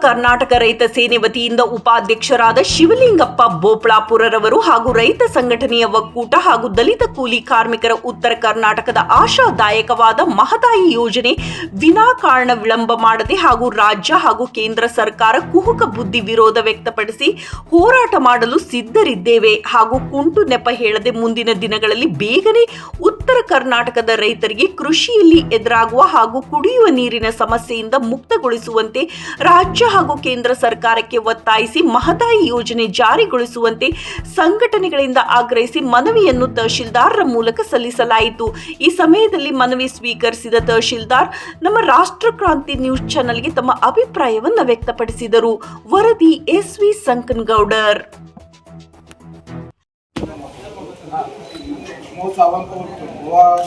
ಕರ್ನಾಟಕ ರೈತ ಸೇನೆ ವತಿಯಿಂದ ಉಪಾಧ್ಯಕ್ಷರಾದ ಶಿವಲಿಂಗಪ್ಪ ಬೋಪ್ಳಾಪುರರವರು ಹಾಗೂ ರೈತ ಸಂಘಟನೆಯ ಒಕ್ಕೂಟ ಹಾಗೂ ದಲಿತ ಕೂಲಿ ಕಾರ್ಮಿಕರ ಉತ್ತರ ಕರ್ನಾಟಕದ ಆಶಾದಾಯಕವಾದ ಮಹದಾಯಿ ಯೋಜನೆ ವಿನಾಕಾರಣ ವಿಳಂಬ ಮಾಡದೆ ಹಾಗೂ ರಾಜ್ಯ ಹಾಗೂ ಕೇಂದ್ರ ಸರ್ಕಾರ ಕುಹುಕ ಬುದ್ಧಿ ವಿರೋಧ ವ್ಯಕ್ತಪಡಿಸಿ ಹೋರಾಟ ಮಾಡಲು ಸಿದ್ಧರಿದ್ದೇವೆ ಹಾಗೂ ಕುಂಟು ನೆಪ ಹೇಳದೆ ಮುಂದಿನ ದಿನಗಳಲ್ಲಿ ಬೇಗನೆ ಉತ್ತರ ಕರ್ನಾಟಕದ ರೈತರಿಗೆ ಕೃಷಿಯಲ್ಲಿ ಎದುರಾಗುವ ಹಾಗೂ ಕುಡಿಯುವ ನೀರಿನ ಸಮಸ್ಯೆಯಿಂದ ಮುಕ್ತಗೊಳಿಸುವಂತೆ ರಾಜ್ಯ ಹಾಗೂ ಕೇಂದ್ರ ಸರ್ಕಾರಕ್ಕೆ ಒತ್ತಾಯಿಸಿ ಮಹದಾಯಿ ಯೋಜನೆ ಜಾರಿಗೊಳಿಸುವಂತೆ ಸಂಘಟನೆಗಳಿಂದ ಆಗ್ರಹಿಸಿ ಮನವಿಯನ್ನು ತಹಶೀಲ್ದಾರರ ಮೂಲಕ ಸಲ್ಲಿಸಲಾಯಿತು. ಈ ಸಮಯದಲ್ಲಿ ಮನವಿ ಸ್ವೀಕರಿಸಿದ ತಹಶೀಲ್ದಾರ್ ನಮ್ಮ ರಾಷ್ಟ್ರ ಕ್ರಾಂತಿ ನ್ಯೂಸ್ ಚಾನೆಲ್ಗೆ ತಮ್ಮ ಅಭಿಪ್ರಾಯವನ್ನು ವ್ಯಕ್ತಪಡಿಸಿದರು. ವರದಿ ಸಂಕನಗೌಡರ್. ಸಾವಂತ ಹೋಗ್ತು ಗೋವಾದ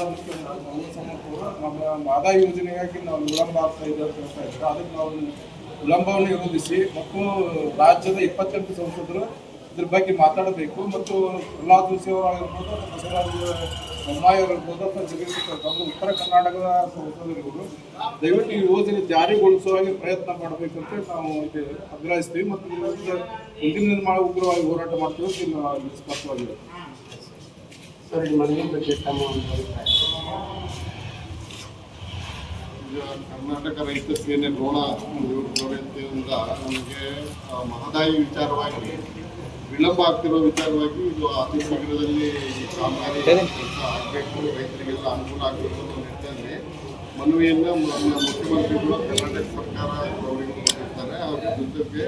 ನಮ್ಮ ಆದಾಯ ಯೋಜನೆಗಾಗಿ ನಾವು ವಿಳಂಬ ಆಗ್ತಾ ಅದಕ್ಕೆ ನಾವು ವಿಳಂಬವನ್ನು ವಿರೋಧಿಸಿ ಮತ್ತು ರಾಜ್ಯದ ಇಪ್ಪತ್ತೆಂಟು ಸಂಸದರು ಇದ್ರ ಬಗ್ಗೆ ಮಾತಾಡಬೇಕು, ಮತ್ತು ಪ್ರಹ್ಲಾದ್ ಜೋಶಿ ಅವರಾಗಿರ್ಬೋದು ಅಥವಾ ಬಸವರಾಜ ಬೊಮ್ಮಾಯಿ ಅವರಿರ್ಬೋದು ಅಥವಾ ಜಗದೀಶ್ ಅವರು ಉತ್ತರ ಕರ್ನಾಟಕದ ಸಂಸದರಿರ್ಬೋದು ದಯವಿಟ್ಟು ಈ ಯೋಜನೆ ಜಾರಿಗೊಳಿಸುವಾಗಿ ಪ್ರಯತ್ನ ಮಾಡಬೇಕು ಅಂತ ನಾವು ಆಗ್ರಹಿಸ್ತೀವಿ, ಮತ್ತು ಮುಂದಿನ ನಿರ್ಮಾಣ ಉಗ್ರವಾಗಿ ಹೋರಾಟ ಮಾಡ್ತೀವಿ ಸ್ಪಷ್ಟವಾಗಿದೆ ಸರ್ ಮನವಿ ಬಗ್ಗೆ ತಮ್ಮ ಕರ್ನಾಟಕ ರೈತ ಸೇನೆ ರೋಣ ವತಿಯಿಂದ ನಮಗೆ ಮಹದಾಯಿ ವಿಚಾರವಾಗಿ ವಿಳಂಬ ಆಗ್ತಿರೋ ವಿಚಾರವಾಗಿ ಇದು ಅತಿ ಶೀಘ್ರದಲ್ಲಿ ಕಾಮಗಾರಿ ಕೆಲಸ ಆಗಬೇಕು. ರೈತರಿಗೆಲ್ಲ ಅನುಕೂಲ ಆಗಬೇಕು ಅನ್ನೋ ನಿಟ್ಟಿನಲ್ಲಿ ಮನವಿಯನ್ನು ನಮ್ಮ ಮುಖ್ಯಮಂತ್ರಿಗಳು ಕರ್ನಾಟಕ ಸರ್ಕಾರ ಅವರಿಗೆ ಅವರ ಅವ್ರ ಜೊತೆಗೆ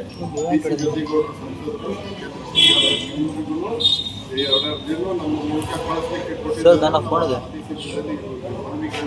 ಡಿ ಸಿ ಗದ್ದಿಗೌಡರ ಸಂಸದರು ಕೇಂದ್ರ ಸರ್ಕಾರ ಇವ್ರಿಗೂ ಈ ಎರಡರ್ಜಿನೂ ನಮ್ಮ ಮೂಲಕ ಕಳಿಸಲಿಕ್ಕೆ ಕೊಟ್ಟಿದ್ದಾರೆ ಅತಿ ಶೀಘ್ರದಲ್ಲಿ ಇವ್ರಿಗೆ